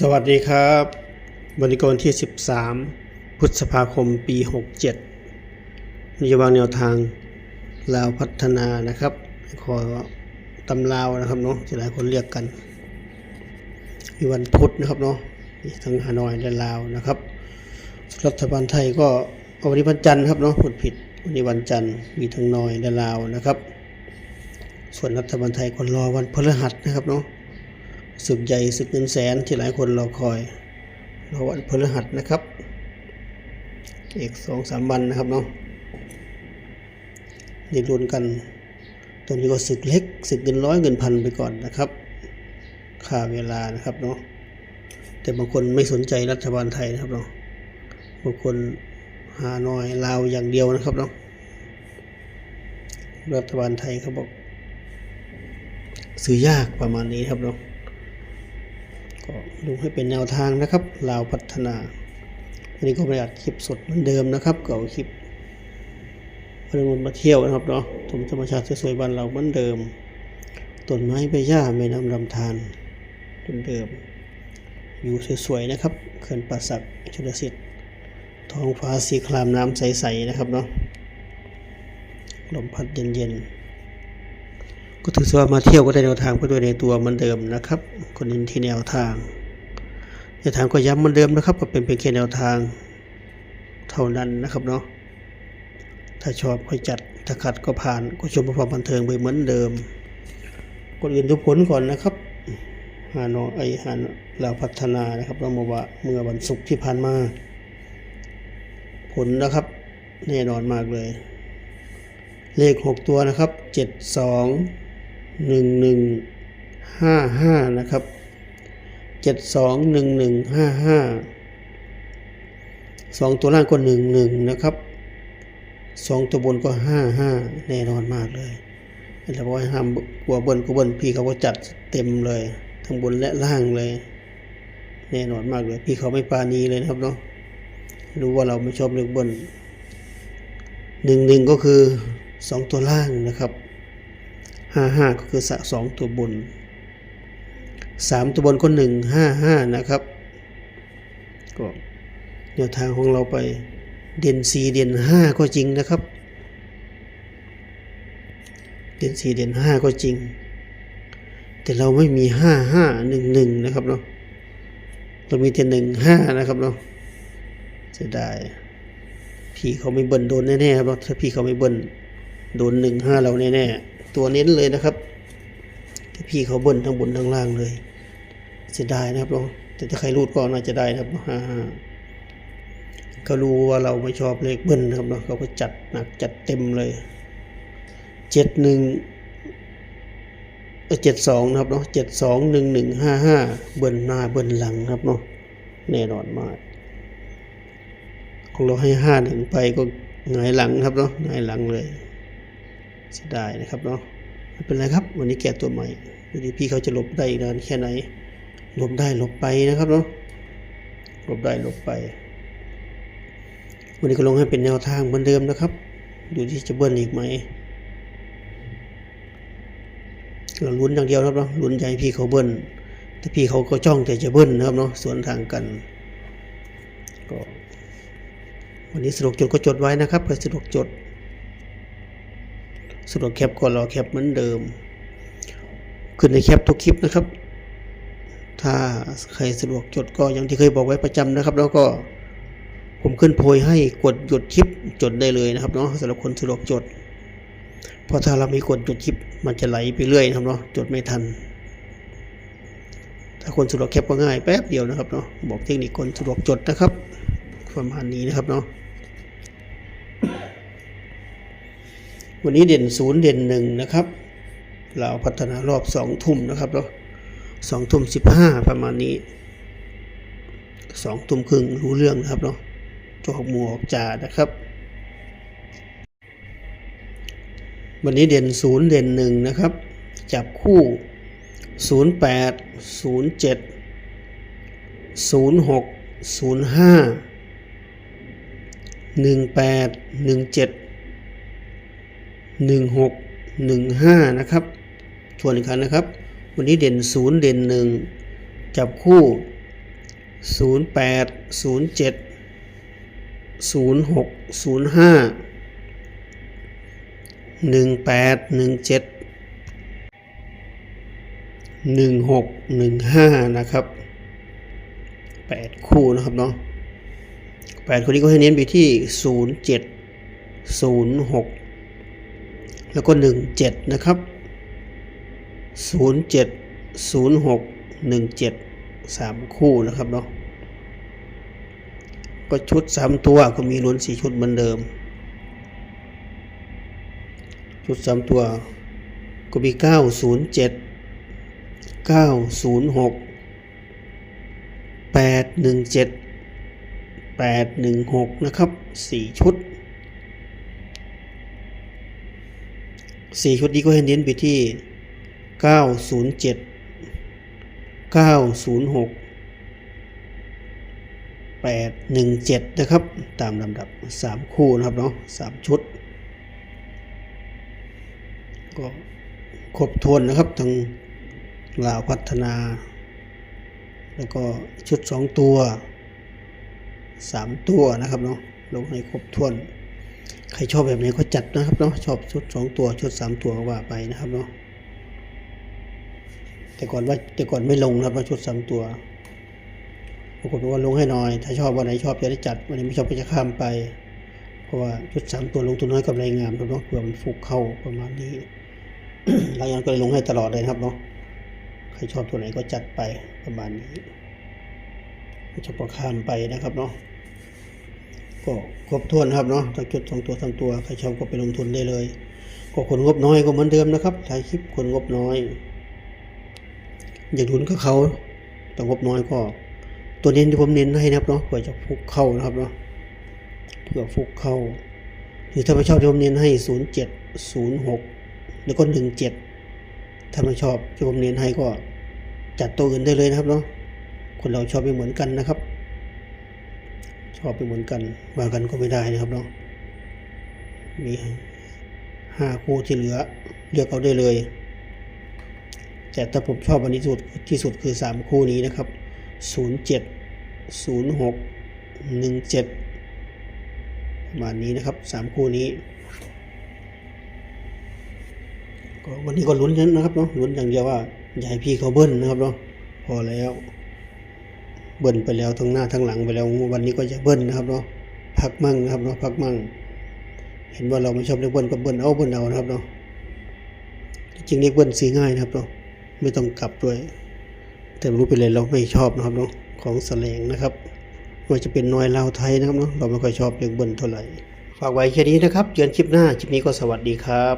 สวัสดีครับวันนี้ก็วันที่ 13 พฤษภาคม ปี 67นโยบายแนวทางลาวพัฒนานะครับ ขอตำลาวนะครับเนาะที่หลายคนเรียกกันมีวันพุธนะครับเนาะมีทั้งฮานอยและลาวนะครับ รัฐบาลไทยก็เอาวันนี้วันจันทร์ครับเนาะพูดผิดวันนี้วันจันทร์มีทั้งนอยและลาวนะครับ ส่วนรัฐบาลไทยก็รอวันพฤหัสนะครับเนาะ ศึกใหญ่ศึกเงินแสนที่หลายคนรอคอยรอวันพฤหัสนะครับอีกสองสามวันนะครับเนาะนี่รุนกันตอนนี้ก็ศึกเล็กศึกเงินร้อยเงินพันไปก่อนนะครับค่าเวลานะครับเนาะแต่บางคนไม่สนใจรัฐบาลไทยนะครับเนาะบางคนหาหน้อยลาวอย่างเดียวนะครับเนาะรัฐบาลไทยเขาบอก ซื้อยากประมาณนี้ครับเนาะ ก็ดูให้เป็นแนวทางนะครับลาวพัฒนาวันนี้ก็ไม่อัดคลิปสดเหมือนเดิมนะครับเก่าคลิปเพื่อนมาเที่ยวนะครับเนาะชมธรรมชาติสวยๆบ้านเราเหมือนเดิมต้นไม้ใบหญ้าแม่น้ำลำธารเหมือนเดิมอยู่สวยๆนะครับเขื่อนป่าสักชลสิทธิ์ท้องฟ้าสีครามน้ำใสๆนะครับเนาะลมพัดเย็นๆ ก็ถือว่ามาเที่ยวก็ได้แนวทางไปด้วยในตัวเหมือนเดิมนะครับคนนินที่แนวทางแนวทางก็ย้ำเหมือนเดิมนะครับก็เป็นเพียงแค่แนวทางเท่านั้นนะครับเนาะถ้าชอบก็จัดถ้าขัดก็ผ่านก็ชมความบันเทิงไปเหมือนเดิมกดอื่นทุกผลก่อนนะครับหาโนไอหาเราพัฒนานะครับเรามาว่าเมื่อวันศุกร์ที่ผ่านมา ผลนะครับแน่นอนมากเลย เลขหกตัวนะครับเจ็ ดสองหนึ่งหนึ่งห้าห้านะครับเจ็ดสองหนึ่งหนึ่งห้าห้าสองตัวล่างก็หนึ่งหนึ่งนะครับสองตัวบนก็ห้าห้าแน่นอนมากเลยแต่บอกให้ามกลัวเบิ้ลก็เบิ้ลพี่เขาก็จัดเต็มเลย ทั้งบนและล่างเลย แน่นอนมากเลย พี่เขาไม่ปาณีเลยนะครับเนาะรู้ว่าเราไม่ชอบเลือกเบิ้ลหนึ่งหนึ่งก็คือสองตัวล่างนะครับ ห้าห้าก็คือสะสองตัวบนสามตัวบนก็หนึ่งห้าห้านะครับ ก็แนวทางของเราไปเด่นสี่เด่นห้าก็จริงนะครับ เด่นสี่เด่นห้าก็จริง แต่เราไม่มีห้าห้าหนึ่งหนึ่งนะครับเนาะเรามีแต่หนึ่งห้านะครับเนาะเสียดายพี่เขาไม่เบิ้ลโดนแน่ๆครับถ้าพี่เขาไม่เบิ้ลโดนหนึ่งห้าเราแน่ๆ ตัวเน้นเลยนะครับถ้าพี่เขาเบิ้ลทั้งบนทั้งล่างเลยเสียดายนะครับเราแต่ถ้าใครรูดก็น่าจะได้นะครับห้าห้าก็รู้ว่าเราไม่ชอบเลขเบิ้ลนะครับเนาะเขาก็จัดหนักจัดเต็มเลยเจ็ดหนึ่งเจ็ดสองนะครับเนาะเจ็ดสองหนึ่งหนึ่งห้าห้าเบิ้ลหน้าเบิ้ลหลังครับเนาะแน่นอนมากของเราให้ห้าหนึ่งไปก็หงายหลังครับเนาะหงายหลังเลย เสียดายนะครับเนาะไม่เป็นไรครับ วันนี้แก้ตัวใหม่ดูดิพี่เขาจะหลบได้อีกนานแค่ไหนหลบได้หลบไปนะครับเนาะหลบได้หลบไป วันนี้ก็ลงให้เป็นแนวทางเหมือนเดิมนะครับ ดูที่จะเบิ้ลอีกไหมเราลุ้นอย่างเดียวนะครับเนาะลุ้นใจพี่เขาเบิ้ลแต่พี่เขาก็จ้องแต่จะเบิ้ลนะครับเนาะสวนทางกันก็วันนี้สะดวกจดก็จดไว้นะครับใครสะดวกจด สะดวกแคปก็รอแคปเหมือนเดิม ขึ้นในแคปทุกคลิปนะครับ ถ้าใครสะดวกจดก็อย่างที่เคยบอกไว้ประจำนะครับ แล้วก็ผมขึ้นโพยให้กดหยุดคลิปจดได้เลยนะครับเนาะสำหรับคนสะดวกจด เพราะถ้าเรามีกดหยุดคลิปมันจะไหลไปเรื่อยนะครับเนาะจดไม่ทัน ถ้าคนสะดวกแคปก็ง่ายแป๊บเดียวนะครับเนาะบอกเทคนิคคนสะดวกจดนะครับประมาณนี้นะครับเนาะ วันนี้เด่นศูนย์เด่นหนึ่งนะครับเราพัฒนารอบสองทุ่มนะครับเนาะสองทุ่มสิบห้าประมาณนี้สองทุ่มครึ่งรู้เรื่องนะครับเนาะจอกหมวกจ่านะครับ วันนี้เด่นศูนย์เด่นหนึ่งนะครับ จับคู่ศูนย์แปดศูนย์เจ็ดศูนย์หกศูนย์ห้าหนึ่งแปดหนึ่งเจ็ด 16 15 นะครับ ทวนกันนะครับ วันนี้เด่น 0 เด่น 1 จับคู่ 08 07 06 05 18 17 1615 นะครับ 8 คู่นะครับเนาะ8คู่นี้ก็ให้เน้นไปที่ 07 06 แล้วก็หนึ่งเจ็ดนะครับศูนย์เจ็ดศูนย์หกหนึ่งเจ็ดสามคู่นะครับเนาะก็ชุดสามตัวก็มีลุ้นสี่ชุดเหมือนเดิม ชุดสามตัวก็มีเก้าศูนย์เจ็ดเก้าศูนย์หกแปดหนึ่งเจ็ดแปดหนึ่งหกนะครับสี่ชุด สี่ชุดนี้ก็ให้เน้นไปที่เก้าศูนย์เจ็ดเก้าศูนะครับ ตามลำดับสามคู่นะครับเนาะสามชุด ก็ครบถ้วนนะครับทั้งลาวพัฒนา แล้วก็ชุดสองตัวสามตัวนะครับเนาะลงให้ครบถ้วน ใครชอบแบบไหนก็จัดนะครับเนาะชอบชุดสองตัวชุดสามตัวก็ว่าไปนะครับเนาะแต่ก่อนว่าแต่ก่อนไม่ลงนะครับว่าชุดสามตัวปรากฏว่าลงให้หน่อย ถ้าชอบวันไหนชอบจะได้จัดวันไหนไม่ชอบก็จะข้ามไป เพราะว่าชุดสามตัวลงทุนน้อยกับรายงานครับเนาะเผื่อมันฟุกเข้าประมาณนี้รายงานก็เลยลงให้ตลอดเลยครับเนาะใครชอบตัวไหนก็จัดไปประมาณนี้ไม่ชอบก็ข้ามไปนะครับเนาะ ก็ครบถ้วนครับเนาะทั้งจุดสองตัวสามตัวใครชอบก็ไปลงทุนได้เลย ก็คนงบน้อยก็เหมือนเดิมนะครับถ่ายคลิปคนงบน้อย อย่าทุนกับเขาแต่งบน้อยก็ ตัวเน้นที่ผมเน้นให้นะครับเนาะเผื่อจะฟุกเข้านะครับเนาะเผื่อฟุกเข้าหรือถ้าไม่ชอบที่ผมเน้นให้ศูนย์เจ็ดศูนย์หกแล้วก็หนึ่งเจ็ดถ้าไม่ชอบที่ผมเน้นให้ก็จัดตัวอื่นได้เลยนะครับเนาะคนเราชอบไม่เหมือนกันนะครับ อบไม่เหมือนกันว่ากันก็ไม่ได้นะครับเนาะมีห้าคู่ที่เหลือเลือกเอาได้เลย แต่ถ้าผมชอบอันนี้สุดที่สุดคือสามคู่นี้นะครับศูนย์เจ็ดศูนย์หกหนึ่งเจ็ดประมาณนี้นะครับสามคู่นี้ก็วันนี้ก็ลุ้นนะครับเนาะลุ้นอย่างเดียวว่าอย่าให้พี่เขาเบิ้ลนะครับเนาะพอแล้ว เบิ้ลไปแล้วทั้งหน้าทั้งหลังไปแล้ววันนี้ก็จะเบิ้ลนะครับเนาะพักมั่งนะครับเนาะพักมั่ง เห็นว่าเราไม่ชอบเรียกเบิ้ลก็เบิ้ลเอาเบิ้ลเอานะครับเนาะจริงๆเรียกเบิ้ลสีง่ายนะครับเนาะไม่ต้องกลับด้วย แต่รู้เป็นไรเราไม่ชอบนะครับเนาะของแสลงนะครับไม่ว่าจะเป็นนอยลาวไทยนะครับเนาะเราไม่ค่อยชอบเรื่องเบิ้ลเท่าไหร่ฝากไว้แค่นี้นะครับเจอกันคลิปหน้าคลิปนี้ก็สวัสดีครับ